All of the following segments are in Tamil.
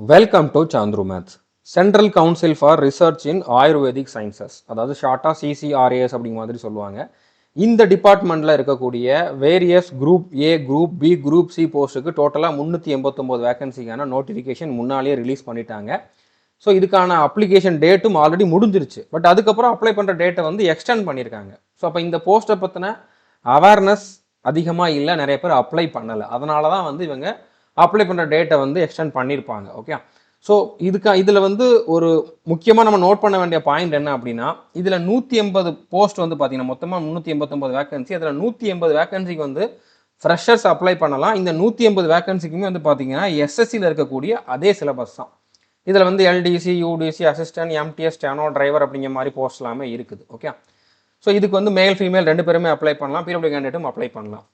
Welcome to Chandru maths central council for research in Ayurvedic sciences அதாவது ஷார்ட்டாக சிசிஆர்ஏஎஸ் அப்படிங்கிற மாதிரி சொல்லுவாங்க. இந்த டிபார்ட்மெண்ட்டில் இருக்கக்கூடிய various group A group B group C போஸ்ட்டுக்கு டோட்டலாக முந்நூற்றி எண்பத்தொம்போது வேகன்சிக்கான நோட்டிஃபிகேஷன் முன்னாலேயே ரிலீஸ் பண்ணிட்டாங்க. ஸோ இதுக்கான அப்ளிகேஷன் டேட்டும் ஆல்ரெடி முடிஞ்சிருச்சு. பட் அதுக்கப்புறம் அப்ளை பண்ணுற டேட்டை வந்து எக்ஸ்டெண்ட் பண்ணியிருக்காங்க ஸோ அப்போ இந்த போஸ்ட்டை பற்றின அவேர்னஸ் அதிகமாக இல்லை நிறைய பேர் அப்ளை பண்ணலை. அதனால தான் வந்து இவங்க அப்ளை பண்ணுற டேட்டை வந்து எக்ஸ்டெண்ட் பண்ணியிருப்பாங்க ஓகே ஸோ இதுக்கு இதில் வந்து ஒரு முக்கியமாக நம்ம நோட் பண்ண வேண்டிய பாயிண்ட் என்ன அப்படின்னா இதில் நூற்றி எண்பது போஸ்ட் வந்து பார்த்தீங்கன்னா மொத்தமாக முந்நூற்றி எண்பத்தொம்பது வேகன்சி அதில் நூற்றி எண்பது வேகன்சிக்கு வந்து ஃப்ரெஷர்ஸ் அப்ளை பண்ணலாம். இந்த நூற்றி எண்பது வேகன்சிக்குமே வந்து பார்த்தீங்கன்னா எஸ்எஸ்சியில் இருக்கக்கூடிய அதே சிலபஸ் தான். இதில் வந்து LDC UDC assistant MTS steno driver அப்படிங்கிற மாதிரி போஸ்ட் எல்லாமே இருக்குது ஓகே ஸோ இதுக்கு வந்து மேல் ஃபீமேல் ரெண்டு பேருமே அப்ளை பண்ணலாம். பிடபிள்யூ கேண்டிடேட்டும் அப்ளை பண்ணலாம்.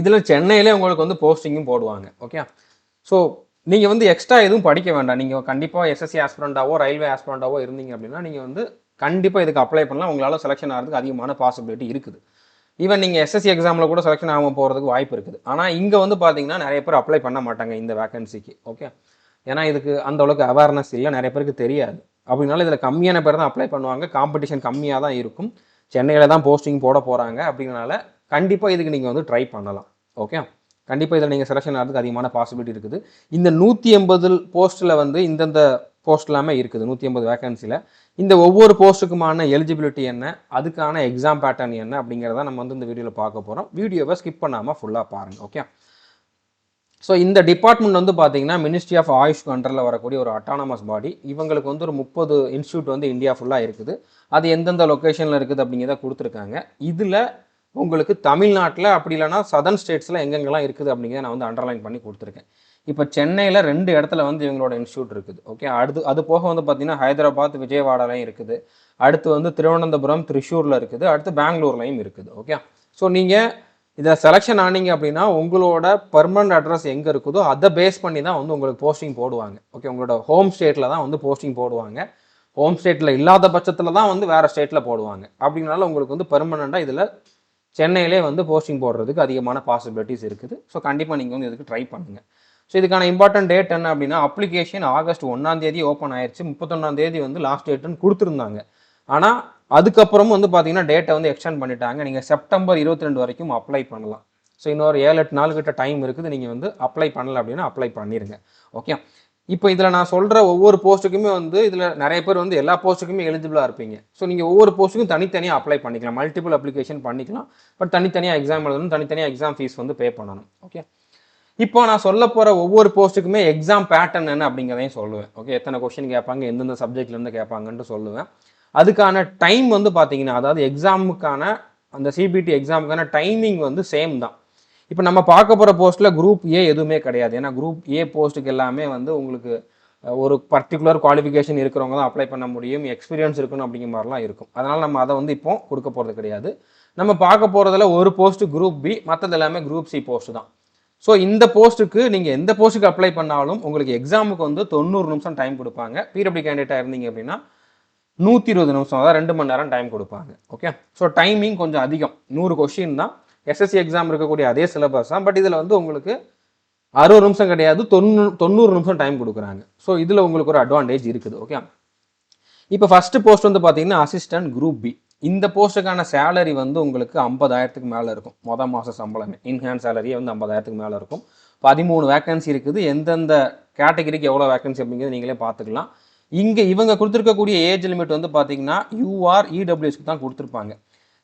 இதில் சென்னையிலே உங்களுக்கு வந்து போஸ்டிங்கும் போடுவாங்க ஓகே ஸோ நீங்கள் வந்து எக்ஸ்ட்ரா எதுவும் படிக்க வேண்டாம். நீங்கள் கண்டிப்பாக எஸ்எஸ்சி ஆஸ்பிரண்டாவோ ரயில்வே ஆஸ்பிரண்டாவோ இருந்தீங்க அப்படின்னா நீங்கள் வந்து கண்டிப்பாக இதுக்கு அப்ளை பண்ணலாம். உங்களால் செலெக்ஷன் ஆகிறதுக்கு அதிகமான பாசிபிலிட்டி இருக்குது. ஈவன் நீங்கள் எஸ்எஸ்சி எக்ஸாமில் கூட செலெக்ஷன் ஆகாமல் போகிறதுக்கு வாய்ப்பு இருக்குது. ஆனால் இங்கே வந்து பார்த்தீங்கன்னா நிறைய பேர் அப்ளை பண்ண மாட்டாங்க இந்த வேகன்சிக்கு ஓகே ஏன்னா இதுக்கு அந்த அளவுக்கு அவேர்னஸ் இல்லை. நிறைய பேருக்கு தெரியாது. அப்படினால இதில் கம்மியான பேர் தான் அப்ளை பண்ணுவாங்க. காம்படிஷன் கம்மியாக தான் இருக்கும். சென்னையில் தான் போஸ்டிங் போட போகிறாங்க அப்படிங்கிறனால கண்டிப்பாக இதுக்கு நீங்கள் வந்து ட்ரை பண்ணலாம். ஓகே கண்டிப்பாக இதில் நீங்கள் செலெக்ஷன் ஆகிறதுக்கு அதிகமான பாசிபிலிட்டி இருக்குது. இந்த நூற்றி எண்பது போஸ்ட்டில் வந்து இந்தந்த போஸ்ட் எல்லாமே இருக்குது நூற்றி ஐம்பது வேகன்சியில் இந்த ஒவ்வொரு போஸ்ட்டுக்குமான எலிஜிபிலிட்டி என்ன அதுக்கான எக்ஸாம் பேட்டர்ன் என்ன அப்படிங்கிறத நம்ம வந்து இந்த வீடியோவில் பார்க்க போகிறோம் வீடியோவை ஸ்கிப் பண்ணாமல் ஃபுல்லாக பாருங்கள் ஓகே ஸோ இந்த டிபார்ட்மெண்ட் வந்து பார்த்தீங்கன்னா மினிஸ்ட்ரி ஆஃப் ஆயுஷ் அண்டரில் வரக்கூடிய ஒரு அட்டானமஸ் பாடி இவங்களுக்கு வந்து ஒரு முப்பது இன்ஸ்டியூட் வந்து இந்தியா ஃபுல்லாக இருக்குது. அது எந்தெந்த லொக்கேஷனில் இருக்குது அப்படிங்கிறத கொடுத்துருக்காங்க. இதில் உங்களுக்கு தமிழ்நாட்டில் அப்படி இல்லைனா சதர்ன் ஸ்டேட்ஸில் எங்கெங்கெல்லாம் இருக்குது அப்படிங்கிறத நான் வந்து அண்டர்லைன் பண்ணி கொடுத்துருக்கேன். இப்போ சென்னையில் ரெண்டு இடத்துல வந்து இவங்களோட இன்ஸ்டியூட் இருக்குது ஓகே அடுத்து அது போக வந்து பார்த்தீங்கன்னா ஹைதராபாத் விஜயவாடாலையும் இருக்குது. அடுத்து வந்து திருவனந்தபுரம் திரிஷூரில் இருக்குது. அடுத்து பெங்களூர்லையும் இருக்குது ஓகே ஸோ நீங்கள் இதை செலெக்ஷன் ஆனீங்க அப்படின்னா உங்களோட பர்மனன்ட் அட்ரஸ் எங்கே இருக்குதோ அதை பேஸ் பண்ணி தான் வந்து உங்களுக்கு போஸ்டிங் போடுவாங்க ஓகே உங்களோட ஹோம் ஸ்டேட்டில் தான் வந்து போஸ்டிங் போடுவாங்க. ஹோம் ஸ்டேட்டில் இல்லாத பட்சத்தில் தான் வந்து வேறு ஸ்டேட்டில் போடுவாங்க. அப்படின்னால உங்களுக்கு வந்து பெர்மனண்ட்டாக இதில் சென்னையிலே வந்து போஸ்டிங் போடுறதுக்கு அதிகமான பாசிபிலிட்டிஸ் இருக்குது. ஸோ கண்டிப்பாக நீங்கள் வந்து இதுக்கு ட்ரை பண்ணுங்கள் ஸோ இதுக்கான இம்பார்ட்டன்ட் டேட் என்ன அப்படின்னா அப்ளிகேஷன் ஆகஸ்ட் ஒன்றாம் தேதி ஓப்பன் ஆயிடுச்சு முப்பத்தொன்னாம் தேதி வந்து லாஸ்ட் டேட்டுன்னு கொடுத்துருந்தாங்க. ஆனால் அதுக்கப்புறமும் வந்து பார்த்தீங்கன்னா டேட்டை வந்து எக்ஸ்டெண்ட் பண்ணிட்டாங்க. நீங்கள் செப்டம்பர் இருபத்தி ரெண்டு வரைக்கும் அப்ளை பண்ணலாம். ஸோ இன்னொரு ஏழு எட்டு நாள் கிட்ட டைம் இருக்குது. நீங்கள் வந்து அப்ளை பண்ணல அப்படின்னா அப்ளை பண்ணிடுங்க ஓகே இப்போ இதில் நான் சொல்கிற ஒவ்வொரு போஸ்ட்டுக்குமே வந்து இதில் நிறைய பேர் வந்து எல்லா போஸ்ட்டுக்குமே எலிஜிபிளாக இருப்பீங்க. ஸோ நீங்கள் ஒவ்வொரு போஸ்ட்டுக்கும் தனித்தனியாக அப்ளை பண்ணிக்கலாம். மல்டிபிள் அப்ளிகேஷன் பண்ணிக்கலாம். பட் தனித்தனியாக எக்ஸாம் எழுதணும். தனித்தனியாக எக்ஸாம் ஃபீஸ் வந்து பே பண்ணணும். ஓகே இப்போ நான் சொல்ல போகிற ஒவ்வொரு போஸ்ட்டுக்குமே எக்ஸாம் பேட்டர்ன் என்ன அப்படிங்கிறதையும் சொல்லுவேன். ஓகே எத்தனை கொஷின் கேட்பாங்க எந்தெந்த சப்ஜெக்ட்லேருந்து கேட்பாங்கன்ட்டு சொல்லுவேன். அதுக்கான டைம் வந்து பார்த்தீங்கன்னா அதாவது எக்ஸாமுக்கான அந்த சிபிடி எக்ஸாமுக்கான டைமிங் வந்து சேம் தான். இப்போ நம்ம பார்க்க போகிற போஸ்ட்டில் குரூப் ஏ எதுவுமே கிடையாது. ஏன்னா குரூப் ஏ போஸ்ட்டுக்கு எல்லாமே வந்து உங்களுக்கு ஒரு பர்டிகுலர் குவாலிஃபிகேஷன் இருக்கிறவங்க தான் அப்ளை பண்ண முடியும். எக்ஸ்பீரியன்ஸ் இருக்கணும் அப்படிங்கிற மாதிரிலாம் இருக்கும். அதனால் நம்ம அதை வந்து இப்போ கொடுக்க போகிறது கிடையாது. நம்ம பார்க்க போகிறதுல ஒரு போஸ்ட்டு குரூப் பி மற்றது எல்லாமே குரூப் சி போஸ்ட் தான். ஸோ இந்த போஸ்ட்டுக்கு நீங்கள் எந்த போஸ்ட்டுக்கு அப்ளை பண்ணாலும் உங்களுக்கு எக்ஸாமுக்கு வந்து தொண்ணூறு நிமிஷம் டைம் கொடுப்பாங்க. பிடபிள்யூ கேண்டிடேட்டாக இருந்தீங்க அப்படின்னா நூற்றி இருபது நிமிஷம் அதாவது ரெண்டு மணி நேரம் டைம் கொடுப்பாங்க. ஓகே ஸோ டைமிங் கொஞ்சம் அதிகம். நூறு கொஷின் தான். எஸ்எஸ்சி எக்ஸாம் இருக்கக்கூடிய அதே சிலபஸ் தான் பட் இதில் வந்து உங்களுக்கு அறுபது நிமிஷம் கிடையாது தொண்ணூ தொண்ணூறு நிமிஷம் டைம் கொடுக்குறாங்க. ஸோ இதில் உங்களுக்கு ஒரு அட்வான்டேஜ் இருக்குது ஓகே இப்போ ஃபஸ்ட்டு போஸ்ட் வந்து பார்த்தீங்கன்னா அசிஸ்டன்ட் குரூப் பி இந்த போஸ்ட்டுக்கான சேலரி வந்து உங்களுக்கு ஐம்பதாயிரத்துக்கு மேலே இருக்கும். மொதல் மாத சம்பளமே. இன்ஹேண்ட் சேலரியே வந்து ஐம்பதாயிரத்துக்கு மேலே இருக்கும். பதிமூணு வேக்கன்சி இருக்குது. எந்தெந்த கேட்டகரிக்கு எவ்வளோ வேக்கன்சி அப்படிங்கிறது நீங்களே பார்த்துக்கலாம். இங்கே இவங்க கொடுத்துருக்கக்கூடிய ஏஜ் லிமிட் வந்து பார்த்தீங்கன்னா யூஆர் இடபிள்யூஎஸ்க்கு தான் கொடுத்துருப்பாங்க.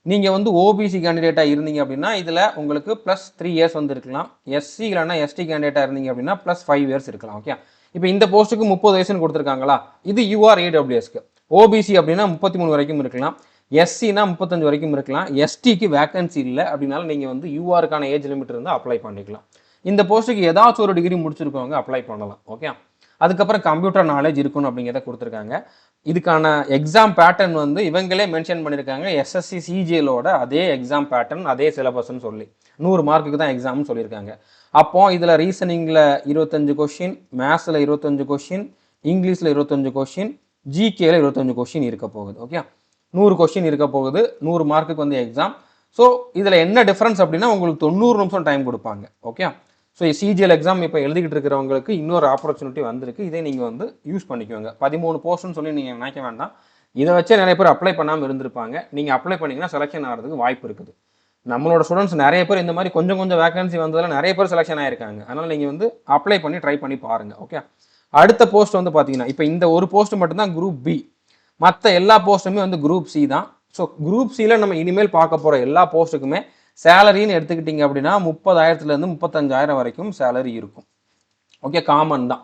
நீங்கள் வந்து ஓபிசி கேண்டிடேட்டாக இருந்தீங்க அப்படின்னா இதில் உங்களுக்கு ப்ளஸ் த்ரீ இயர்ஸ் வந்து இருக்கலாம். எஸ்சி இல்லைனா எஸ்டி கேண்டிடேட்டாக இருந்தீங்க அப்படின்னா ப்ளஸ் ஃபைவ் இயர்ஸ் இருக்கலாம் ஓகே இப்போ இந்த போஸ்ட்டுக்கு முப்பது வயசுன்னு கொடுத்துருக்காங்களா? இது யூஆர் ஏடபிள்யூஎஸ்க்கு ஓபிசி அப்படின்னா முப்பத்தி மூணு வரைக்கும் இருக்கலாம். எஸ்சினா முப்பத்தஞ்சு வரைக்கும் இருக்கலாம். எஸ்டிக்கு வேக்கன்சி இல்லை அப்படின்னால நீங்கள் வந்து யூஆருக்கான ஏஜ் லிமிட் இருந்தால் அப்ளை பண்ணிக்கலாம். இந்த போஸ்ட்டுக்கு ஏதாச்சும் ஒரு டிகிரி முடிச்சிருக்கவங்க அப்ளை பண்ணலாம் ஓகே அதுக்கப்புறம் கம்ப்யூட்டர் நாலேஜ் இருக்கணும் அப்படிங்கிறத கொடுத்துருக்காங்க. இதுக்கான எக்ஸாம் பேட்டர்ன் வந்து இவங்களே மென்ஷன் பண்ணியிருக்காங்க எஸ்எஸ்சி சிஜிஎலோட அதே எக்ஸாம் பேட்டர்ன் அதே சிலபஸ்ன்னு சொல்லி. நூறு மார்க்குக்கு தான் எக்ஸாம்னு சொல்லியிருக்காங்க. அப்போ இதில் ரீசனிங்கில் இருபத்தஞ்சு கொஷின் மேத்ஸில் இருபத்தஞ்சு கொஷின் இங்கிலீஷில் இருபத்தஞ்சு கொஷின் ஜிகேல இருபத்தஞ்சு கொஷின் இருக்க போகுது. ஓகே நூறு கொஷின் இருக்க போகுது. நூறு மார்க்குக்கு வந்து எக்ஸாம் ஸோ இதில் என்ன டிஃப்ரென்ஸ் அப்படின்னா உங்களுக்கு தொண்ணூறு நிமிஷம் டைம் கொடுப்பாங்க. ஓகே ஸோ சிஜிஎல் எக்ஸாம் இப்போ எழுதிக்கிட்டு இருக்கிறவங்களுக்கு இன்னொரு ஆப்பர்ச்சுனிட்டி வந்திருக்கு. இதை நீங்கள் வந்து யூஸ் பண்ணிக்கோங்க. பதிமூணு போஸ்ட்னு சொல்லி நீங்கள் நினைக்க வேண்டாம். இதை வச்சே நிறைய பேர் அப்ளை பண்ணாமல் இருந்திருப்பாங்க. நீங்கள் அப்ளை பண்ணிங்கன்னா செலெக்ஷன் ஆகிறதுக்கு வாய்ப்பு இருக்குது. நம்மளோட ஸ்டூடெண்ட்ஸ் நிறைய பேர் இந்த மாதிரி கொஞ்சம் கொஞ்சம் வேகன்சி வந்ததில் நிறைய பேர் செலெக்ஷன் ஆயிருக்காங்க. அதனால் நீங்கள் வந்து அப்ளை பண்ணி ட்ரை பண்ணி பாருங்கள் ஓகே அடுத்த போஸ்ட் வந்து பார்த்தீங்கன்னா இப்போ இந்த ஒரு போஸ்ட் மட்டும்தான் குரூப் பி மற்ற எல்லா போஸ்ட்டுமே வந்து குரூப் சி தான். ஸோ குரூப் சியில் நம்ம இனிமேல் பார்க்க போகிற எல்லா போஸ்ட்டுக்குமே சேலரின்னு எடுத்துக்கிட்டிங்க அப்படின்னா முப்பதாயிரத்துலேருந்து முப்பத்தஞ்சாயிரம் வரைக்கும் சேலரி இருக்கும். ஓகே காமன் தான்.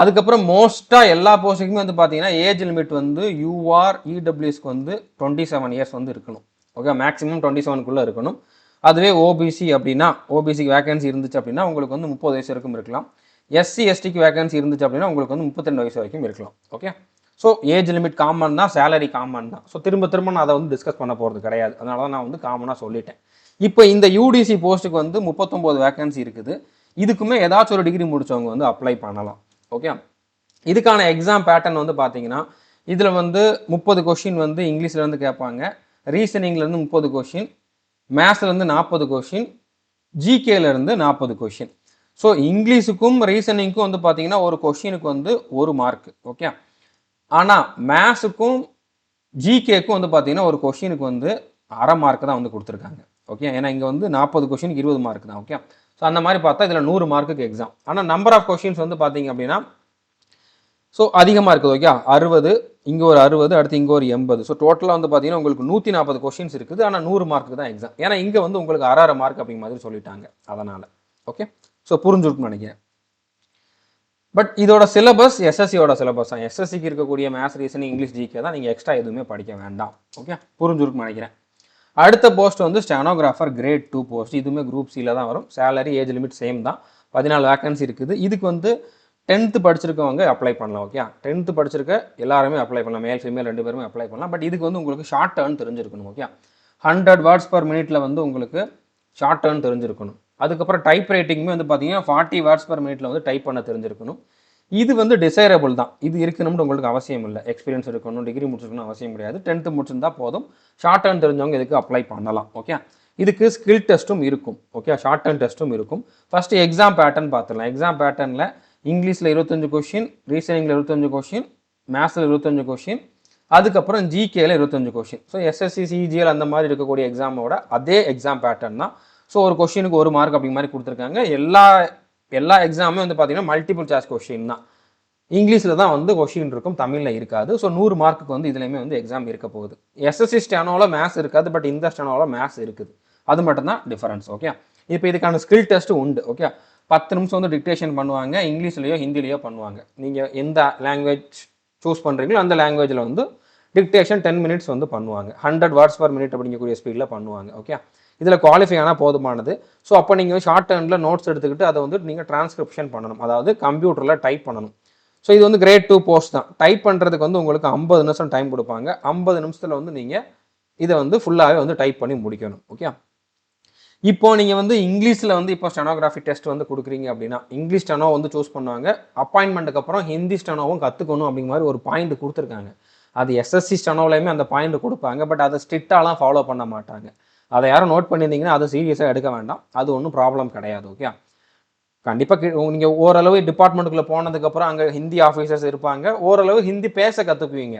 அதுக்கப்புறம் மோஸ்ட்டாக எல்லா போஸ்ட்டுக்குமே வந்து பார்த்தீங்கன்னா ஏஜ் லிமிட் வந்து யூஆர் இடபிள்யூஸ்க்கு வந்து டுவெண்ட்டி செவன் இயர்ஸ் வந்து இருக்கணும். ஓகே மேக்ஸிமம் டுவெண்ட்டி செவனுக்குள்ளே இருக்கணும். அதுவே ஓபிசி அப்படின்னா ஓபிசிக்கு வேகன்சி இருந்துச்சு அப்படின்னா உங்களுக்கு வந்து முப்பது வயசு வரைக்கும் இருக்கலாம். எஸ்சி எஸ்டிக்கு வேகன்சி இருந்துச்சு அப்படின்னா உங்களுக்கு வந்து முப்பத்திரெண்டு வயசு வரைக்கும் இருக்கலாம். Okay so age limit common தான் சேலரி காமன் தான். ஸோ திரும்ப திரும்ப நான் அதை வந்து டிஸ்கஸ் பண்ண போகிறது கிடையாது. அதனால தான் நான் வந்து காமனாக சொல்லிட்டேன். இப்போ இந்த யூடிசி போஸ்ட்டுக்கு வந்து முப்பத்தொம்போது வேகன்சி இருக்குது. இதுக்குமே ஏதாச்சும் ஒரு டிகிரி முடிச்சவங்க வந்து அப்ளை பண்ணலாம். ஓகே இதுக்கான எக்ஸாம் பேட்டர்ன் வந்து பார்த்தீங்கன்னா இதில் வந்து முப்பது கொஷின் வந்து இங்கிலீஷ்லேருந்து கேட்பாங்க. ரீசனிங்லேருந்து முப்பது கொஷின் மேத்ஸ்லேருந்து நாற்பது கொஷின் ஜிகேலேருந்து நாற்பது கொஷின் ஸோ இங்கிலீஷுக்கும் ரீசனிங்க்கும் வந்து பார்த்தீங்கன்னா ஒரு கொஷினுக்கு வந்து ஒரு மார்க் ஓகே ஆனால் மேத்ஸுக்கும் ஜிகேக்கும் வந்து பார்த்தீங்கன்னா ஒரு கொஷினுக்கு வந்து அரை மார்க் தான் வந்து கொடுத்துருக்காங்க. ஓகே ஏன்னா இங்கே வந்து நாற்பது கொஷினுக்கு இருபது மார்க் தான் ஓகே ஸோ அந்த மாதிரி பார்த்தா இதில் நூறு மார்க்குக்கு எக்ஸாம் ஆனால் நம்பர் ஆஃப் கொஷின்ஸ் வந்து பார்த்தீங்க அப்படின்னா ஸோ அதிகமாக இருக்குது ஓகே அறுபது இங்கே ஒரு அறுபது அடுத்து இங்கே ஒரு எண்பது. ஸோ டோட்டலாக வந்து பார்த்தீங்கன்னா உங்களுக்கு நூற்றி நாற்பது கொஷின்ஸ் இருக்குது. ஆனால் நூறு மார்க்கு தான் எக்ஸாம் ஏன்னா இங்கே வந்து உங்களுக்கு அரை அரை மார்க் அப்படிங்கிற மாதிரி சொல்லிட்டாங்க அதனால். ஓகே ஸோ புரிஞ்சுருக்குன்னு நினைக்கிறேன். பட் இதோட சிலபஸ் எஸ்எஸ்சியோட சிலபஸ் தான். எஸ்எஸ்சிக்கு இருக்கக்கூடிய மேத்ஸ் ரீசனிங் இங்கிலீஷ் ஜிகே தான் நீங்கள் எக்ஸ்ட்ரா எதுவுமே படிக்க வேண்டாம் ஓகே புரிஞ்சுருக்குன்னு நினைக்கிறேன். அடுத்த போஸ்ட் வந்து ஸ்டெனோகிராஃபர் கிரேட் டூ போஸ்ட் இதுவுமே குரூப் சியில் தான் வரும். சேலரி ஏஜ் லிமிட் சேம் தான். பதினாலு வேக்கன்சி இருக்குது. இதுக்கு வந்து டென்த்து படிச்சிருக்கவங்க அப்ளை பண்ணலாம் ஓகே டென்த்து படிச்சிருக்க எல்லாருமே அப்ளை பண்ணலாம். மேல் ஃபீமேல் ரெண்டு பேருமே அப்ளை பண்ணலாம். பட் இதுக்கு வந்து உங்களுக்கு ஷார்ட் டேர்ன் தெரிஞ்சிருக்கணும் ஓகே ஹண்ட்ரட் வேர்ட்ஸ் பர் மினிட்ல வந்து உங்களுக்கு ஷார்ட் டேர்ன் தெரிஞ்சிருக்கணும். அதுக்கப்புறம் டைப் ரைட்டிங்குமே வந்து பார்த்தீங்கன்னா ஃபார்ட்டி வேர்ட்ஸ் பர் மினிட்ல வந்து டைப் பண்ண தெரிஞ்சிருக்கணும். இது வந்து டிசைரபிள் தான். இது இருக்கணும்னு உங்களுக்கு அவசியம் இல்லை. எக்ஸ்பீரியன்ஸ் இருக்கணும் டிகிரி முடிச்சிருக்கணும் அவசியம் கிடையாது. டென்த்து முடிச்சிருந்தா போதும். ஷார்ட் டேர்ம் தெரிஞ்சவங்க இதுக்கு அப்ளை பண்ணலாம். ஓகே இதுக்கு ஸ்கில் டெஸ்ட்டும் இருக்கும். ஓகே ஷார்ட் டேர்ன் டெஸ்ட்டும் இருக்கும். ஃபர்ஸ்ட் எக்ஸாம் பேட்டர்ன் பார்த்துடலாம். எக்ஸாம் பேட்டர்னில் இங்கிலீஷில் இருபத்தஞ்சு கொஷின் ரீசனிங்கில் இருபத்தஞ்சு கொஷின் மேத்ஸில் இருபத்தஞ்சு கொஷின் அதுக்கப்புறம் ஜிகேல இருபத்தஞ்சு கொஷின் ஸோ எஸ்எஸ்சி சிஜிஎல் அந்த மாதிரி இருக்கக்கூடிய எக்ஸாமோட அதே எக்ஸாம் பேட்டர்ன் தான். ஸோ ஒரு கொஷினுக்கு ஒரு மார்க் அப்படி மாதிரி கொடுத்துருக்காங்க. எல்லா எல்லா எக்ஸாமுமே வந்து பார்த்தீங்கன்னா மல்டிபிள் சாய்ஸ் கொஷின் தான். இங்கிலீஷில் தான் வந்து கொஷின் இருக்கும் தமிழில் இருக்காது. ஸோ நூறு மார்க்குக்கு வந்து இதுலையுமே வந்து எக்ஸாம் இருக்க போகுது. எஸ்எஸ்சி ஸ்டானோவில் மேக்ஸ் இருக்காது பட் இந்த ஸ்டானோவில் மேக்ஸ் இருக்குது. அது மட்டும்தான் டிஃபரன்ஸ் ஓகே இப்போ இதுக்கான ஸ்கில் டெஸ்ட் உண்டு ஓகே பத்து நிமிஷம் வந்து டிக்டேஷன் பண்ணுவாங்க இங்கிலீஷ்லேயோ ஹிந்திலேயோ பண்ணுவாங்க. நீங்கள் எந்த லாங்குவேஜ் சூஸ் பண்ணுறீங்களோ அந்த லாங்குவேஜில் வந்து டிக்டேஷன் டென் மினிட்ஸ் வந்து பண்ணுவாங்க. ஹண்ட்ரட் வேர்ட்ஸ் பர் மினிட் அப்படிங்கக்கூடிய ஸ்பீடில் பண்ணுவாங்க ஓகே இதில் குவாலிஃபை ஆனால் போதுமானது. ஸோ அப்போ நீங்கள் ஷார்ட் டேர்மில் நோட்ஸ் எடுத்துக்கிட்டு அதை வந்து நீங்கள் டிரான்ஸ்கிரிப்ஷன் பண்ணணும். அதாவது கம்ப்யூட்டரில் டைப் பண்ணணும். ஸோ இது வந்து கிரேட் டூ போஸ்ட் தான். டைப் பண்ணுறதுக்கு வந்து உங்களுக்கு ஐம்பது நிமிஷம் டைம் கொடுப்பாங்க. ஐம்பது நிமிஷத்தில் வந்து நீங்கள் இதை வந்து ஃபுல்லாகவே வந்து டைப் பண்ணி முடிக்கணும். ஓகே இப்போ நீங்கள் வந்து இங்கிலீஷில் வந்து இப்போ ஸ்டெனோகிராஃபி டெஸ்ட் வந்து கொடுக்குறீங்க அப்படின்னா இங்கிலீஷ் ஸ்டெனோ வந்து சூஸ் பண்ணுவாங்க. அப்பாயின்மெண்ட்டுக்கு அப்புறம் ஹிந்தி ஸ்டெனோவும் கற்றுக்கணும் அப்படிங்கிற மாதிரி ஒரு பாயிண்ட் கொடுத்துருக்காங்க. அது எஸ்எஸ்சி ஸ்டெனோலையுமே அந்த பாயிண்ட் கொடுப்பாங்க. பட் அதை ஸ்ட்ரிக்டாலாம் ஃபாலோ பண்ண மாட்டாங்க. அதை யாரும் நோட் பண்ணியிருந்தீங்கன்னா அதை சீரியஸாக எடுக்க வேண்டாம். அது ஒன்றும் ப்ராப்ளம் கிடையாது ஓகே கண்டிப்பாக நீங்கள் ஓரளவு டிபார்ட்மெண்ட்டுக்குள்ளே போனதுக்கப்புறம் அங்கே ஹிந்தி ஆஃபீஸர்ஸ் இருப்பாங்க. ஓரளவு ஹிந்தி பேச கற்றுக்குவீங்க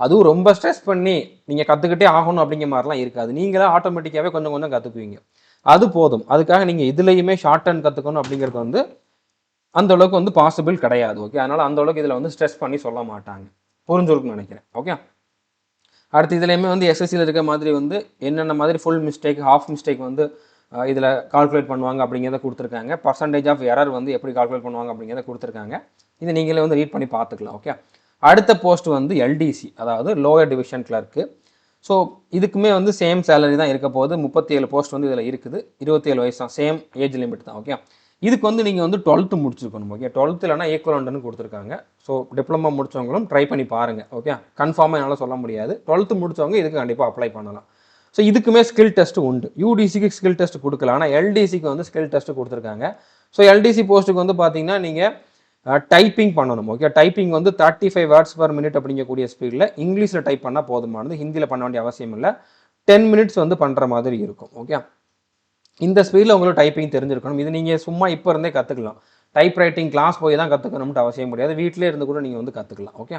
அதுவும் ரொம்ப ஸ்ட்ரெஸ் பண்ணி நீங்கள் கற்றுக்கிட்டே ஆகணும் அப்படிங்கிற மாதிரிலாம் இருக்காது. நீங்களே ஆட்டோமேட்டிக்காகவே கொஞ்சம் கொஞ்சம் கற்றுக்குவீங்க அது போதும். அதுக்காக நீங்கள் இதுலேயுமே ஷார்ட் டர்ன் கற்றுக்கணும் அப்படிங்கிறது வந்து அந்த அளவுக்கு வந்து பாசிபிள் கிடையாது ஓகே அதனால் அந்த அளவுக்கு இதில் வந்து ஸ்ட்ரெஸ் பண்ணி சொல்ல மாட்டாங்க. புரிஞ்சுருக்குன்னு நினைக்கிறேன் ஓகே அடுத்து இதுலேயுமே வந்து எஸ்எஸ்சியில் இருக்க மாதிரி வந்து என்னென்ன மாதிரி ஃபுல் மிஸ்டேக் ஹாஃப் மிஸ்டேக் வந்து இதில் கால்குலேட் பண்ணுவாங்க அப்படிங்கிறத கொடுத்துருக்காங்க. பர்சன்டேஜ் ஆஃப் எரர் வந்து எப்படி கால்குலேட் பண்ணுவாங்க அப்படிங்கிறத கொடுத்துருக்காங்க. இது நீங்களே வந்து ரீட் பண்ணி பார்த்துக்கலாம் ஓகே அடுத்த போஸ்ட் வந்து எல்டிசி அதாவது லோயர் டிவிஷன் கிளர்க்கு ஸோ இதுக்குமே வந்து சேம் சேலரி தான் இருக்க போகுது. முப்பத்தி ஏழு போஸ்ட் வந்து இதில் இருக்குது. இருபத்தி ஏழு வயசு தான் சேம் ஏஜ் லிமிட் தான் ஓகே இதுக்கு வந்து நீங்கள் வந்து டுவெல்த்து முடிச்சிருக்கணும் ஓகே டுவெல்த்து இல்லைனா ஈக்குவலண்ட்னு கொடுத்துருக்காங்க. ஸோ டிப்ளமா முடிச்சவங்களும் ட்ரை பண்ணி பாருங்கள் ஓகே கன்ஃபார்மாக என்னால் சொல்ல முடியாது. டுவெல்த்து முடிச்சவங்க இதுக்கு கண்டிப்பாக அப்ளை பண்ணலாம். ஸோ இதுக்குமே ஸ்கில் டெஸ்ட் உண்டு. யூடிசிக்கு ஸ்கில் டெஸ்ட் கொடுக்கல ஆனால் எல்டிசிக்கு வந்து ஸ்கில் டெஸ்ட் கொடுத்துருக்காங்க. ஸோ எல்டிசி போஸ்ட்டுக்கு வந்து பார்த்தீங்கன்னா நீங்கள் டைப்பிங் பண்ணணும் ஓகே டைப்பிங் வந்து thirty five words per minute அப்படிங்கக்கூடிய ஸ்பீடில் இங்கிலீஷில் டைப் பண்ணால் போதுமானது. ஹிந்தியில் பண்ண வேண்டிய அவசியம் இல்லை. டென் மினிட்ஸ் வந்து பண்ணுற மாதிரி இருக்கும் ஓகே இந்த ஸ்பீடில் உங்களுக்கு டைப்பிங் தெரிஞ்சிருக்கணும். இது நீங்கள் சும்மா இப்போ இருந்தே கற்றுக்கலாம் டைப் ரைட்டிங் கிளாஸ் போய் தான் கற்றுக்கணும்ட்டு அவசியம் முடியாது வீட்டிலே இருந்து கூட நீங்கள் வந்து கற்றுக்கலாம் ஓகே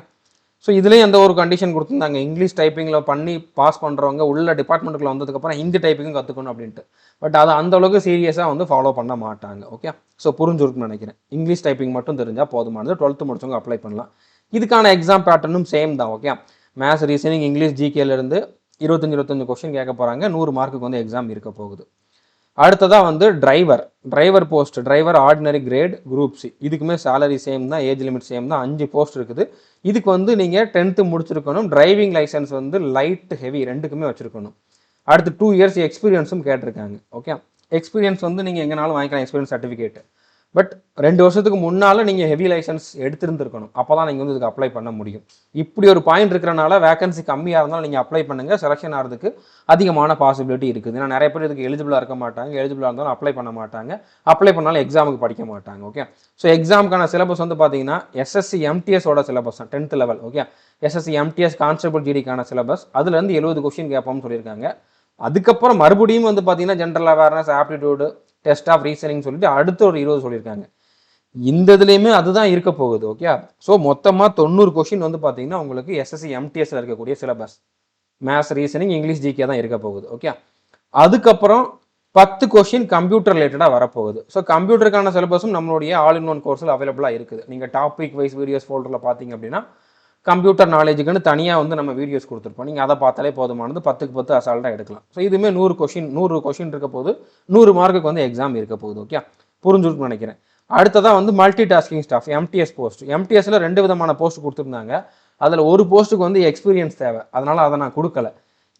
ஸோ இதுலேயும் எந்த ஒரு கண்டிஷன் கொடுத்துருந்தாங்க? இங்கிலீஷ் டைப்பிங்கில் பண்ணி பாஸ் பண்ணுறவங்க உள்ள டிபார்ட்மெண்ட்டுக்குள்ள வந்ததுக்கப்புறம் ஹிந்தி டைப்பிங்கும் கற்றுக்கணும் அப்படின்ட்டு. பட் அதை அந்த அளவுக்கு சீரியஸாக வந்து ஃபாலோ பண்ண மாட்டாங்க. ஓகே ஸோ புரிஞ்சுருக்குன்னு நினைக்கிறேன். இங்கிலீஷ் டைப்பிங் மட்டும் தெரிஞ்சால் போதுமானது. டுவெல்த்து முடிச்சவங்க அப்ளை பண்ணலாம். இதுக்கான எக்ஸாம் பேட்டர்னும் சேம் தான். ஓகே மேத்ஸ் ரீசனிங் இங்கிலீஷ் ஜிகேலேருந்து இருபத்தஞ்சி இருபத்தஞ்சு இருபத்தஞ்சு கொஸ்டின் கேட்க போகிறாங்க நூறு மார்க்குக்கு வந்து எக்ஸாம் இருக்க போகுது. அடுத்ததாக வந்து driver driver post driver ordinary grade group C இதுக்குமே சேலரி சேம் தான் ஏஜ் லிமிட் சேம் தான் அஞ்சு போஸ்ட் இருக்குது. இதுக்கு வந்து நீங்கள் டென்த்து முடிச்சிருக்கணும். டிரைவிங் லைசன்ஸ் வந்து லைட் ஹெவி ரெண்டுக்குமே வச்சுருக்கணும். அடுத்து டூ இயர்ஸ் எக்ஸ்பீரியன்ஸும் கேட்டிருக்காங்க ஓகே எக்ஸ்பீரியன்ஸ் வந்து நீங்கள் எங்கேனாலும் வாங்கிக்கலாம் எக்ஸ்பீரியன்ஸ் சர்டிஃபிகேட் பட் ரெண்டு வருஷத்துக்கு முன்னால் நீங்கள் ஹெவி லைசன்ஸ் எடுத்திருந்துருக்கணும். அப்போ தான் நீங்கள் வந்து இதுக்கு அப்ளை பண்ண முடியும். இப்படி ஒரு பாயிண்ட் இருக்கிறனால வேகன்சி கம்மியாக இருந்தாலும் நீங்கள் அப்ளை பண்ணுங்கள் செலெக்ஷன் ஆகிறதுக்கு அதிகமான பாசிபிலிட்டி இருக்குது. ஏன்னா நிறைய பேர் இதுக்கு எலிஜிபிளாக இருக்க மாட்டாங்க. எலிஜிபிளாக இருந்தாலும் அப்ளை பண்ண மாட்டாங்க. அப்ளை பண்ணாலும் எக்ஸாமுக்கு படிக்க மாட்டாங்க. ஓகே ஸோ எக்ஸாமுக்கான சிலபஸ் வந்து பார்த்தீங்கன்னா எஸ்எஸ்சி எம்டிஎஸோட சிலபஸ் தான். Tenth level okay SSC MTS constable ஜிடிக்கான syllabus அதுலேருந்து எழுபது கொஸ்டின் கேட்போம்னு சொல்லியிருக்காங்க. அதுக்கப்புறம் மறுபடியும் வந்து பார்த்தீங்கன்னா general awareness aptitude test of reasoning சொல்லிட்டு அடுத்த ஒரு இருபது சொல்லியிருக்காங்க. இந்த இதுலேயுமே அதுதான் இருக்க போகுது ஓகே ஸோ மொத்தமாக தொண்ணூறு கொஷின் வந்து பார்த்தீங்கன்னா உங்களுக்கு எஸ்எஸ்சி எம்டிஎஸ்ல இருக்கக்கூடிய syllabus maths reasoning English GK தான் இருக்க போகுது ஓகே அதுக்கப்புறம் பத்து கொஷின் கம்ப்யூட்டர் ரிலேட்டடாக வரப்போகுது. ஸோ கம்ப்யூட்டருக்கான சிலபஸும் நம்மளுடைய ஆல் இன் ஒன் கோர்ஸில் அவைலபிளாக இருக்குது. நீங்கள் டாபிக் வைஸ் வீடியோஸ் ஃபோல்டரில் பார்த்தீங்க அப்படின்னா கம்ப்யூட்டர் நாலேஜுக்குன்னு தனியாக வந்து நம்ம வீடியோஸ் கொடுத்துருப்போம். நீங்கள் அதை பார்த்தாலே போதுமானது. பத்துக்கு பத்து அசால்ட்டாக எடுக்கலாம். ஸோ இதுவுமே நூறு கொஷின் நூறு கொஷின் இருக்க போது நூறு மார்க்குக்கு வந்து எக்ஸாம் இருக்க போகுது ஓகே புரிஞ்சுருக்குன்னு நினைக்கிறேன். அடுத்ததாக வந்து multi tasking staff MTS post எம்டிஎஸ்ல ரெண்டு விதமான போஸ்ட் கொடுத்துருந்தாங்க. அதில் ஒரு போஸ்ட்டுக்கு வந்து எக்ஸ்பீரியன்ஸ் தேவை. அதனால் அதை நான் கொடுக்கல.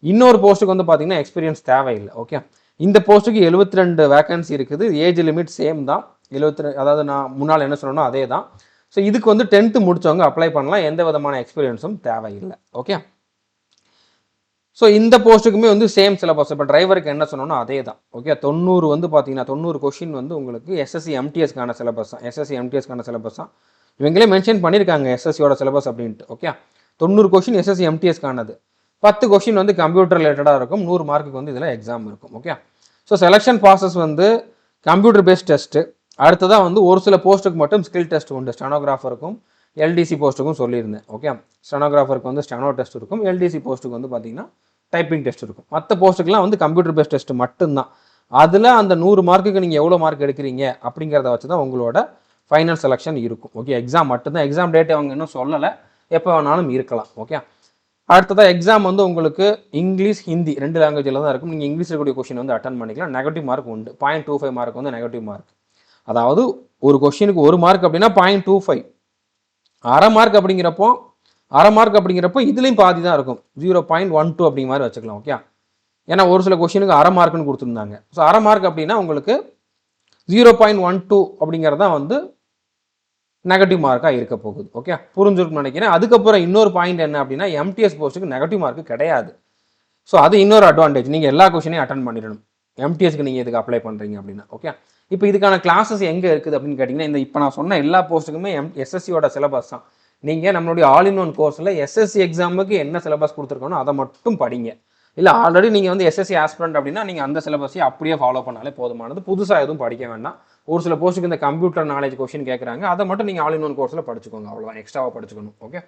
இன்னொரு போஸ்ட்டுக்கு வந்து பார்த்தீங்கன்னா எக்ஸ்பீரியன்ஸ் தேவையில்லை ஓகே இந்த போஸ்ட்டுக்கு எழுபத்தி ரெண்டு வேகன்சி இருக்குது. ஏஜ் லிமிட் சேம் தான். எழுபத்தி அதாவது நான் முன்னால் என்ன சொன்னனோ அதே தான் ஸோ இதுக்கு வந்து டென்த்து முடிச்சவங்க அப்ளை பண்ணலாம். எந்த விதமான எக்ஸ்பீரியன்ஸும் தேவையில்லை. ஓகே ஸோ இந்த போஸ்ட்டுக்குமே வந்து சேம் சிலபஸ் இப்போ டிரைவருக்கு என்ன சொன்னோன்னா அதே தான் ஓகே தொண்ணூறு வந்து பார்த்தீங்கன்னா தொண்ணூறு கொஷின் வந்து உங்களுக்கு எஸ்எஸ்சி எம்டிஎஸ்க்கான சிலபஸ் தான். எஸ்எஸ்சி எம்டிஎஸ்க்கான சிலபஸ் தான். இவங்களே மென்ஷன் பண்ணியிருக்காங்க எஸ்எஸ்சியோட சிலபஸ் அப்படின்ட்டு. ஓகே தொண்ணூறு கொஷின் எஸ்எஸ்சி எம்டிஎஸ்க்கானது பத்து கொஷின் வந்து கம்ப்யூட்டர் ரிலேட்டடாக இருக்கும். நூறு மார்க்குக்கு வந்து இதில் எக்ஸாம் இருக்கும். ஓகே ஸோ செலெக்ஷன் ப்ராசஸ் வந்து கம்ப்யூட்டர் பேஸ்ட் டெஸ்ட்டு அடுத்ததாக வந்து ஒரு சில போஸ்ட்டுக்கு மட்டும் ஸ்கில் டெஸ்ட் உண்டு. ஸ்டெனோகிராஃபருக்கும் எல்டிசி போஸ்ட்டுக்கும் சொல்லியிருந்தேன். ஓகே? ஸ்டெனோகிராஃபருக்கு வந்து ஸ்டெனோ டெஸ்ட் இருக்கும். எல்டிசி போஸ்ட்டுக்கு வந்து பார்த்தீங்கன்னா டைப்பிங் டெஸ்ட் இருக்கும். மற்ற போஸ்ட்டுக்கெலாம் வந்து கம்ப்யூட்டர் பேஸ்ட் டெஸ்ட் மட்டும்தான். அதில் அந்த நூறு மார்க்குக்கு நீங்கள் எவ்வளோ மார்க் எடுக்கிறீங்க அப்படிங்கிறத வச்சு தான் உங்களோட ஃபைனல் செலெக்ஷன் இருக்கும். ஓகே? எக்ஸாம் மட்டும்தான். எக்ஸாம் டேட் அவங்க இன்னும் சொல்லலை. எப்போ வேணாலும் இருக்கலாம். ஓகே? அடுத்ததாக எக்ஸாம் வந்து உங்களுக்கு இங்கிலீஷ் ஹிந்தி ரெண்டு லாங்குவேஜில் தான் இருக்கும். நீங்கள் இங்கிலீஷில் கூடிய கொஷின் வந்து அட்டன் பண்ணிக்கலாம். நெகட்டிவ் மார்க் உண்டு. பாயிண்ட் டூ ஃபைவ் மார்க் வந்து நெகட்டிவ் மார்க் அதாவது ஒரு கொஷினுக்கு ஒரு மார்க் அப்படின்னா பாயிண்ட் டூ ஃபைவ் அரை மார்க் அப்படிங்கிறப்போ அரை மார்க் அப்படிங்கிறப்போ இதுலேயும் பாதி தான் இருக்கும். ஜீரோ பாயிண்ட் ஒன் டூ அப்படிங்கிற மாதிரி வச்சுக்கலாம் ஓகே ஏன்னா ஒரு சில கொஷினுக்கு அரை மார்க்குன்னு கொடுத்துருந்தாங்க. ஸோ அரை மார்க் அப்படின்னா உங்களுக்கு ஜீரோ பாயிண்ட் ஒன் டூ அப்படிங்கிறது தான் வந்து நெகட்டிவ் மார்க்காக இருக்க போகுது ஓகே புரிஞ்சுருக்குன்னு நினைக்கிறேன். அதுக்கப்புறம் இன்னொரு பாயிண்ட் என்ன அப்படின்னா எம்டிஎஸ் போஸ்ட்டுக்கு நெகட்டிவ் மார்க் கிடையாது. ஸோ அது இன்னொரு அட்வான்டேஜ் நீங்கள் எல்லா கொஷினையும் அட்டன் பண்ணிடணும். எம்டிஎஸ்க்கு நீங்கள் இதுக்கு அப்ளை பண்ணுறீங்க அப்படின்னா ஓகே இப்போ இதுக்கான கிளாஸஸ் எங்கே இருக்குது அப்படின்னு கேட்டிங்கன்னா இந்த இப்போ நான் சொன்ன எல்லா போஸ்ட்டுக்குமே எம் எஸ்எஸ்சியோட சிலபஸ் தான். நீங்கள் நம்மளுடைய ஆல் இன் ஒன் கோர்ஸில் எஸ்எஸ்சி எக்ஸாமுக்கு என்ன சிலபஸ் கொடுத்துருக்கோனோ அதை மட்டும் படிங்க. இல்லை ஆல்ரெடி நீங்கள் வந்து எஸ்எஸ்சி ஆஸ்பிரண்ட் அப்படின்னா நீங்கள் அந்த சிலபஸையும் அப்படியே ஃபாலோ பண்ணாலே போதுமானது. புதுசாக எதுவும் படிக்க வேண்டாம். ஒரு சில போஸ்ட்டுக்கு இந்த கம்ப்யூட்டர் நாலேஜ் கொஷின் கேட்குறாங்க அதை மட்டும் நீங்கள் ஆல் இன் ஒன் கோர்ஸில் படிச்சுக்கோங்க அவ்வளோதான் எக்ஸ்ட்ராவாக படிச்சுக்கணும். Okay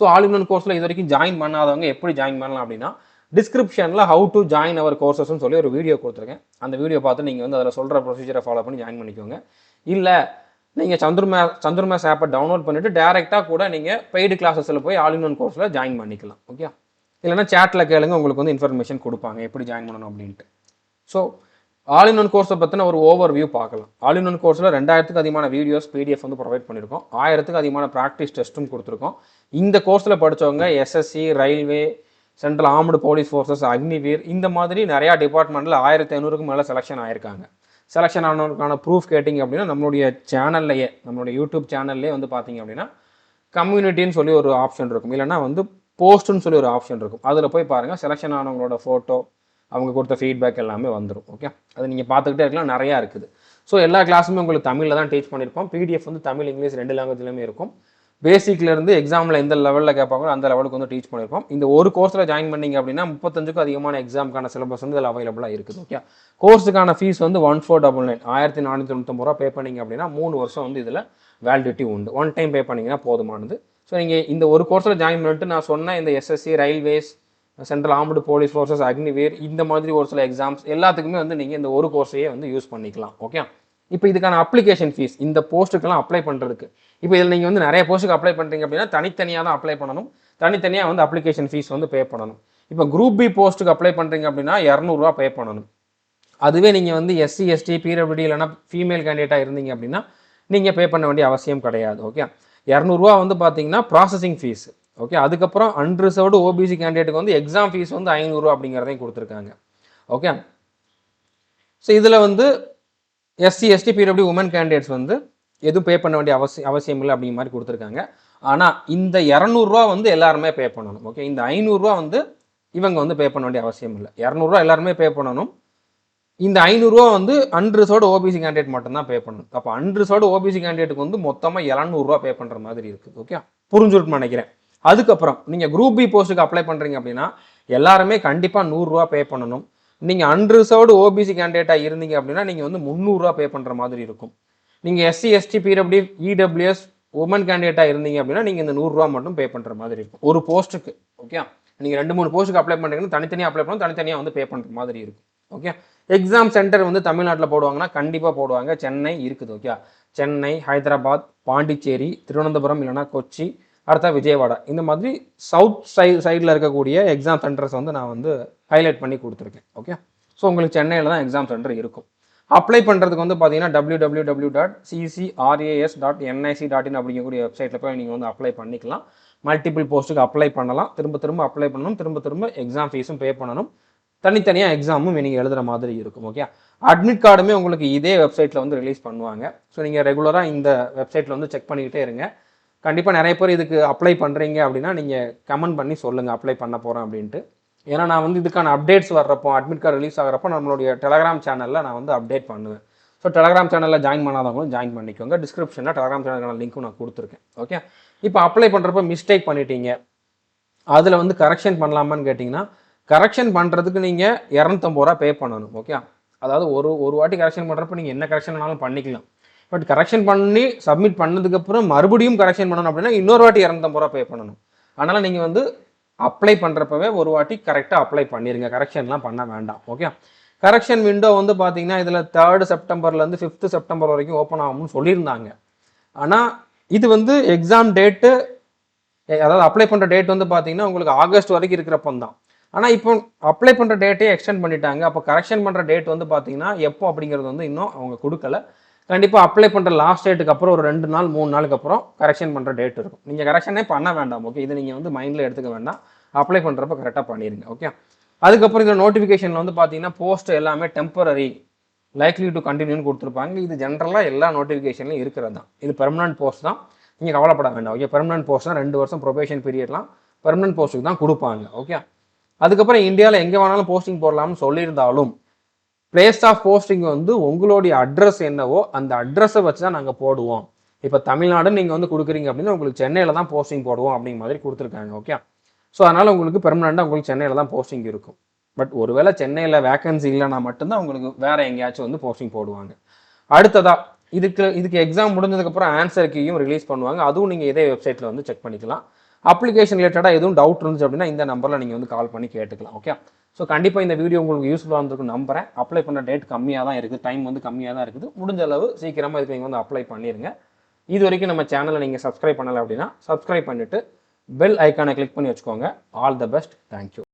so all in one கோர்ஸில் இது வரைக்கும் ஜாயின் பண்ணாதவங்க எப்படி ஜாயின் பண்ணலாம் அப்படின்னா டிஸ்கிரிப்ஷனில் ஹவு டு ஜாயின் அவர் கோர்சஸ்ன்னு சொல்லி ஒரு வீடியோ கொடுத்துருக்கேன். அந்த வீடியோ பார்த்து நீங்கள் வந்து அதில் சொல்கிற ப்ரொசீஜரை ஃபாலோ பண்ணி ஜாயின் பண்ணிக்கோங்க. இல்லை நீங்கள் சந்துர்மே சந்துர்மேஸ் ஆப்பை டவுன்லோட் பண்ணிவிட்டு டேரெக்டாக கூட நீங்கள் பெய்டு கிளாஸஸில் போய் ஆல் இன் ஒன் கோர்ஸில் ஜாயின் பண்ணிக்கலாம் ஓகே இல்லைனா சேட்டில் கேளுங்க உங்களுக்கு வந்து இன்ஃபர்மேஷன் கொடுப்பாங்க எப்படி ஜாயின் பண்ணணும் அப்படின்ட்டு. ஸோ ஆல் இன் ஒன் கோர்ஸை பற்றின ஒரு ஓவர் வியூ பார்க்கலாம். ஆல் இன் ஒன் கோர்ஸில் ரெண்டாயிரத்துக்கு அதிகமான வீடியோஸ் பிடிஎஃப் வந்து ப்ரொவைட் பண்ணியிருக்கோம் ஆயிரத்துக்கு அதிகமான ப்ராக்டிஸ் டெஸ்ட்டும் கொடுத்துருக்கோம். இந்த கோர்ஸில் படித்தவங்க SSC railway central armed police forces Agniveer இந்த மாதிரி நிறையா டிபார்ட்மெண்ட்டில் ஆயிரத்தி ஐநூறுக்கு மேலே செலெக்ஷன் ஆயிருக்காங்க. செலெக்ஷன் ஆனவருக்கான ப்ரூஃப் கேட்டிங்க அப்படின்னா நம்மளுடைய சேனல்லையே நம்மளுடைய யூடியூப் சேனல்லே வந்து பார்த்தீங்க அப்படின்னா கம்யூனிட்டின்னு சொல்லி ஒரு ஆப்ஷன் இருக்கும். இல்லைன்னா வந்து போஸ்ட்டுன்னு சொல்லி ஒரு ஆப்ஷன் இருக்கும். அதில் போய் பாருங்கள் செலெக்ஷன் ஆனவங்களோட ஃபோட்டோ அவங்க கொடுத்த ஃபீட்பேக் எல்லாமே வந்துடும் ஓகே அது நீங்கள் பார்த்துக்கிட்டே இருக்கலாம் நிறையா இருக்குது. ஸோ எல்லா கிளாஸுமே உங்களுக்கு தமிழில் தான் டீச் பண்ணியிருப்போம். பிடிஎஃப் வந்து தமிழ் இங்கிலீஷ் ரெண்டு லாங்குவேஜ்லையுமே இருக்கும். பேசிக்லேருந்து எக்ஸாமில் எந்த லெவலில் கேட்பாங்களோ அந்த லெவலுக்கு வந்து டீச் பண்ணியிருப்போம் இந்த ஒரு கோர்ஸில் ஜாயின் பண்ணீங்க அப்படின்னா முப்பத்தஞ்சுக்கும் அதிகமான எக்ஸாமுக்கான சிலபஸ் வந்து இதில் அவைலபிளாக இருக்குது ஓகே கோர்ஸுக்கான ஃபீஸ் வந்து ஒன் ஃபோர் டபுள் நைன் ஆயிரத்தி நானூற்றி தொண்ணூத்தொம்பது ரூபா பே பண்ணீங்க அப்படின்னா மூணு வருஷம் வந்து இதில் வேலிடிட்டி உண்டு. ஒன் டைம் பே பண்ணிங்கன்னா போதுமானது. ஸோ நீங்கள் இந்த ஒரு கோர்ஸில் ஜாயின் பண்ணிட்டு நான் சொன்ன இந்த SSC railways central armed police forces Agniveer இந்த மாதிரி ஒரு சில எக்ஸாம்ஸ் எல்லாத்துக்குமே வந்து நீங்கள் இந்த ஒரு கோர்ஸையே வந்து யூஸ் பண்ணிக்கலாம் ஓகே இப்போ இதுக்கான அப்ளிகேஷன் ஃபீஸ் இந்த போஸ்ட்டுக்கெல்லாம் அப்ளை பண்ணுறதுக்கு இப்போ இதில் நீங்கள் வந்து நிறைய போஸ்ட்டுக்கு அப்ளை பண்ணுறீங்க அப்படின்னா தனித்தனியாக தான் அப்ளை பண்ணணும். தனித்தனியாக வந்து அப்ளிகேஷன் ஃபீஸ் வந்து பே பண்ணணும். இப்போ குரூப் பி போஸ்ட்டுக்கு அப்ளை பண்ணுறீங்க அப்படின்னா இரநூறுவா பே பண்ணணும். அதுவே நீங்கள் வந்து எஸ்சி எஸ்டி பிடபிள்யூடி இல்லைனா ஃபீமேல் கேண்டிடேட்டாக இருந்தீங்க அப்படின்னா நீங்கள் பே பண்ண வேண்டிய அவசியம் கிடையாது ஓகே இரநூறுவா வந்து பார்த்தீங்கன்னா ப்ராசஸிங் ஃபீஸ் ஓகே அதுக்கப்புறம் அன்ரிசர்வ்டு ஓபிசி கேண்டிடேட்டுக்கு வந்து எக்ஸாம் ஃபீஸ் வந்து ஐநூறுரூவா அப்படிங்கிறதையும் கொடுத்துருக்காங்க ஓகே ஸோ இதில் வந்து SC ST PW women candidates வந்து எதுவும் பே பண்ண வேண்டிய அவசியம் அவசியம் இல்லை அப்படிங்கிற மாதிரி கொடுத்துருக்காங்க. ஆனால் இந்த இரநூறுவா வந்து எல்லாருமே பே பண்ணணும். ஓகே இந்த ஐநூறுரூவா வந்து இவங்க வந்து பே பண்ண வேண்டிய அவசியம் இல்லை. இரநூறுவா எல்லாருமே பே பண்ணணும். இந்த ஐநூறுரூவா வந்து அன்ரிசர்வ்டு ஓபிசி கேண்டிடேட் மட்டும்தான் பே பண்ணணும். அப்போ அன்ரிசர்வ்டு ஓபிசி கேண்டிடேட்டுக்கு வந்து மொத்தமாக எழுநூறுவா பே பண்ணுற மாதிரி இருக்குது ஓகே புரிஞ்சுட்டு நினைக்கிறேன். அதுக்கப்புறம் நீங்கள் குரூப் பி போஸ்ட்டுக்கு அப்ளை பண்ணுறீங்க அப்படின்னா எல்லாருமே கண்டிப்பாக நூறுரூவா பே பண்ணணும். நீங்கள் அன்ரிசர்வ்டு ஓபிசி கேண்டிடேட்டாக இருந்தீங்க அப்படின்னா நீங்கள் வந்து முந்நூறுரூவா பே பண்ணுற மாதிரி இருக்கும். நீங்கள் SC ST PW EWS women கேண்டிடேட்டாக இருந்தீங்க அப்படின்னா நீங்கள் இந்த நூறுரூவா மட்டும் பே பண்ணுற மாதிரி இருக்கும். ஒரு போஸ்ட்டுக்கு ஓகே நீங்கள் ரெண்டு மூணு போஸ்ட்டுக்கு அப்ளை பண்ணுறீங்கன்னா தனித்தனியாக அப்ளை பண்ணணும் தனித்தனியாக வந்து பே பண்ணுற மாதிரி இருக்கும். ஓகே எக்ஸாம் சென்டர் வந்து தமிழ்நாட்டில் போடுவாங்கன்னா கண்டிப்பாக போடுவாங்க. சென்னை இருக்குது ஓகே சென்னை ஹைதராபாத் பாண்டிச்சேரி திருவனந்தபுரம் இல்லைனா கொச்சி அடுத்தா விஜயவாடா. இந்த மாதிரி சவுத் சை சைடில் இருக்கக்கூடிய எக்ஸாம் சென்டர்ஸ் வந்து நான் வந்து ஹைலைட் பண்ணி கொடுத்துருக்கேன். ஓகே ஸோ உங்களுக்கு சென்னையில் தான் எக்ஸாம் சென்டர் இருக்கும். அப்ளை பண்ணுறதுக்கு வந்து பார்த்தீங்கன்னா W W W dot CCRAS dot NIC dot in அப்படிங்கக்கூடிய வெப்சைட்டில் போய் நீங்கள் வந்து அப்ளை பண்ணிக்கலாம். மல்டிபிள் போஸ்ட்டுக்கு அப்ளை பண்ணலாம். திரும்ப திரும்ப அப்ளை பண்ணணும். திரும்ப திரும்ப எக்ஸாம் ஃபீஸும் பே பண்ணணும். தனித்தனியாக எக்ஸாமும் நீங்கள் எழுதுகிற மாதிரி இருக்கும். ஓகே அட்மிட் கார்டுமே உங்களுக்கு இதே வெப்சைட்டில் வந்து ரிலீஸ் பண்ணுவாங்க. ஸோ நீங்கள் ரெகுலராக இந்த வெப்சைட்டில் வந்து செக் பண்ணிக்கிட்டே இருங்க. கண்டிப்பாக நிறைய பேர் இதுக்கு அப்ளை பண்ணுறீங்க அப்படின்னா நீங்கள் கமெண்ட் பண்ணி சொல்லுங்கள் அப்ளை பண்ண போகிறேன் அப்படின்ட்டு. ஏன்னா நான் வந்து இதுக்கான அப்டேட்ஸ் வர்றப்போ அட்மிட் கார்டு ரிலீஸ் ஆகிறப்போ நம்மளுடைய டெலகிராம் சேனலில் நான் வந்து அப்டேட் பண்ணுவேன். ஸோ டெலகிராம் சேனலில் ஜாயின் பண்ணாதவங்களும் ஜாயின் பண்ணிக்கோங்க. டிஸ்கிரிப்ஷனில் டெலகிராம் சேனலுக்கான லிங்க்கும் நான் கொடுத்துருக்கேன். ஓகே இப்போ அப்ளை பண்ணுறப்ப மிஸ்டேக் பண்ணிட்டீங்க. அதில் வந்து கரெக்ஷன் பண்ணலாமான்னு கேட்டிங்கன்னா கரெக்ஷன் பண்ணுறதுக்கு நீங்கள் இரநூத்தம்பது ரூபா பே பண்ணணும். ஓகே அதாவது ஒரு ஒரு வாட்டி கரெக்ஷன் பண்ணுறப்ப நீங்கள் என்ன கரெக்ஷன் வேணாலும் பண்ணிக்கலாம். பட் கரெக்ஷன் பண்ணி சப்மிட் பண்ணதுக்கப்புறம் மறுபடியும் கரெக்ஷன் பண்ணணும் அப்படின்னா இன்னொரு வாட்டி இரநூத்தம்பது ரூபா பே பண்ணணும். அதனால் நீங்கள் வந்து அப்ளை பண்ணுறப்பவே ஒரு வாட்டி கரெக்டாக அப்ளை பண்ணிடுங்க கரெக்ஷன்லாம் பண்ண வேண்டாம். ஓகே கரெக்ஷன் விண்டோ வந்து பார்த்தீங்கன்னா இதில் தேர்டு செப்டம்பர்லேருந்து ஃபிஃப்த்து செப்டம்பர் வரைக்கும் ஓப்பன் ஆகும்னு சொல்லியிருந்தாங்க. ஆனால் இது வந்து எக்ஸாம் டேட்டு அதாவது அப்ளை பண்ணுற டேட் வந்து பார்த்தீங்கன்னா உங்களுக்கு ஆகஸ்ட் வரைக்கும் இருக்கிறப்போ தான். ஆனால் இப்போ அப்ளை பண்ணுற டேட்டே எக்ஸ்டெண்ட் பண்ணிட்டாங்க. அப்போ கரெக்ஷன் பண்ணுற டேட் வந்து பார்த்தீங்கன்னா எப்போ அப்படிங்கிறது வந்து இன்னும் அவங்க கொடுக்கல. கண்டிப்பாக அப்ளை பண்ணுற லாஸ்ட் டேட்டுக்கு அப்புறம் ஒரு ரெண்டு நாள் மூணு நாளுக்கு அப்புறம் கரெக்ஷன் பண்ணுற டேட் இருக்கும். நீங்கள் கரெக்ஷனே பண்ண வேண்டாம் ஓகே இது நீங்கள் வந்து மைண்டில் எடுத்துக்க வேண்டாம். அப்ளை பண்ணுறப்ப கரெக்டாக பண்ணிடுங்க ஓகே அதுக்கப்புறம் இந்த நோட்டிஃபிகேஷனில் வந்து பார்த்தீங்கன்னா போஸ்ட் எல்லாமே டெம்பரரி லைக்லி டு கண்டினியூன்னு கொடுத்துருப்பாங்க. இது ஜென்ரலாக எல்லா நோட்டிஃபிகேஷன்லையும் இருக்கிறது தான். இது பெர்மனன்ட் போஸ்ட் தான். நீங்கள் கவலைப்பட வேண்டாம் ஓகே பெர்மனன்ட் போஸ்ட் தான். ரெண்டு வருஷம் ப்ரொபேஷன் பீரியட்லாம் பெர்மனன்ட் போஸ்ட்டுக்கு தான் கொடுப்பாங்க ஓகே அதுக்கப்புறம் இந்தியாவில் எங்கே வேணாலும் போஸ்டிங் போடலாம்னு சொல்லியிருந்தாலும் பிளேஸ் ஆஃப் போஸ்டிங் வந்து உங்களுடைய அட்ரஸ் என்னவோ அந்த அட்ரஸை வச்சு தான் நாங்கள் போடுவோம். இப்போ தமிழ்நாடு நீங்கள் வந்து கொடுக்குறீங்க அப்படின்னா உங்களுக்கு சென்னையில் தான் போஸ்டிங் போடுவோம் அப்படிங்கிற மாதிரி கொடுத்துருக்காங்க ஓகே ஸோ அதனால் உங்களுக்கு பெர்மனெண்ட்டாக உங்களுக்கு சென்னையில் தான் போஸ்டிங் இருக்கும். பட் ஒருவேளை சென்னையில் வேக்கன்சி இல்லைனா மட்டும்தான் உங்களுக்கு வேறு எங்கேயாச்சும் வந்து போஸ்டிங் போடுவாங்க. அடுத்ததாக இதுக்கு இதுக்கு எக்ஸாம் முடிஞ்சதுக்கப்புறம் ஆன்சர் கீயும் ரிலீஸ் பண்ணுவாங்க. அதுவும் நீங்கள் இதே வெப்சைட்டில் வந்து செக் பண்ணிக்கலாம். அப்ளிகேஷன் ரிலேட்டடாக எதுவும் டவுட் இருந்துச்சு அப்படின்னா இந்த நம்பரில் நீங்கள் வந்து கால் பண்ணி கேட்டுக்கலாம் ஓகே ஸோ கண்டிப்பாக இந்த வீடியோ உங்களுக்கு யூஸ்ஃபுல்லாக இருந்திருக்கும் நம்புறேன். அப்ளை பண்ண டேட் கம்மியாக தான் இருக்குது. டைம் வந்து கம்மியாக தான் இருக்குது. முடிஞ்ச அளவு சீக்கிரமாக இதுக்கு நீங்கள் வந்து அப்ளை பண்ணிடுங்க இது வரைக்கும் நம்ம சேனலை நீங்கள் சப்ஸ்கிரைப் பண்ணலை அப்படின்னா சப்ஸ்கிரைப் பண்ணிவிட்டு பெல் ஐக்கானை கிளிக் பண்ணி வச்சுக்கோங்க. All the best thank you